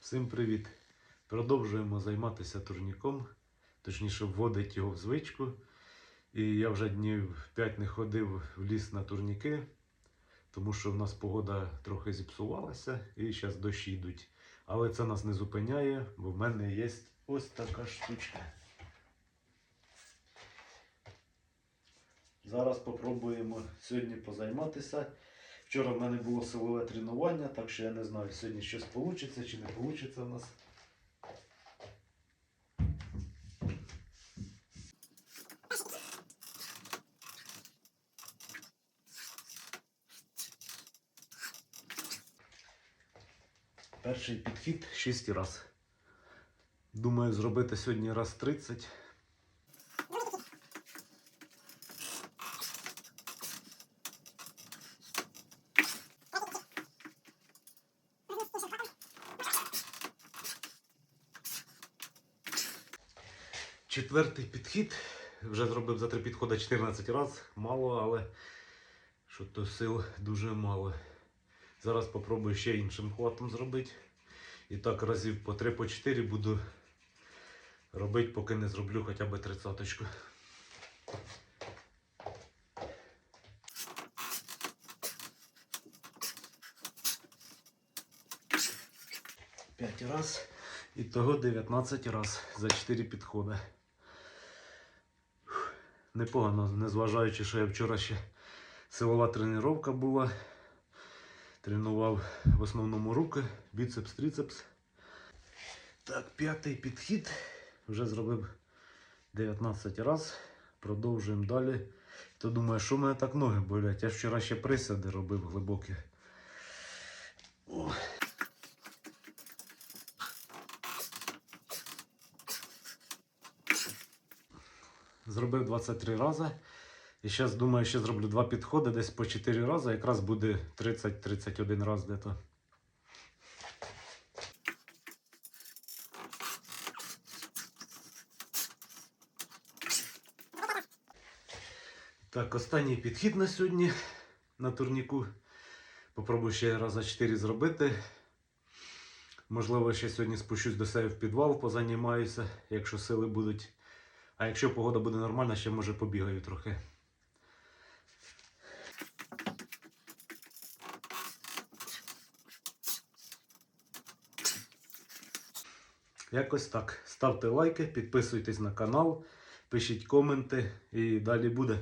Всім привіт! Продовжуємо займатися турніком, точніше, вводити його в звичку. І я вже днів 5 не ходив в ліс на турніки, тому що в нас погода трохи зіпсувалася і зараз дощі йдуть. Але це нас не зупиняє, бо в мене є ось така штучка. Зараз спробуємо сьогодні позайматися. Вчора в мене було силове тренування, так що я не знаю, сьогодні щось вийде чи не вийде в нас. Перший підхід 6 раз. Думаю, зробити сьогодні раз 30. Четвертий підхід. Вже зробив за три підходи 14 разів. Мало, але що то сил дуже мало. Зараз спробую ще іншим хватом зробити. І так разів по 3 по 4 буду робити, поки не зроблю хоча б тридцяточку. П'ять раз. І того 19 раз за 4 підходи. Непогано, незважаючи, що я вчора ще силова тренування була. Тренував в основному руки, біцепс, трицепс. Так, п'ятий підхід. Вже зробив 19 раз. Продовжуємо далі. То думаю, що в мене так ноги болять? Я вчора ще присяди робив глибокі. Зробив 23 рази. І зараз думаю, ще зроблю два підходи десь по 4 рази. Якраз буде 30-31 раз де-то. Так, останній підхід на сьогодні на турніку. Попробую ще раза 4 зробити. Можливо, ще сьогодні спущусь до себе в підвал, позанімаюся, якщо сили будуть. А якщо погода буде нормальна, ще може побігаю трохи. Якось так. Ставте лайки, підписуйтесь на канал, пишіть коменти і далі буде.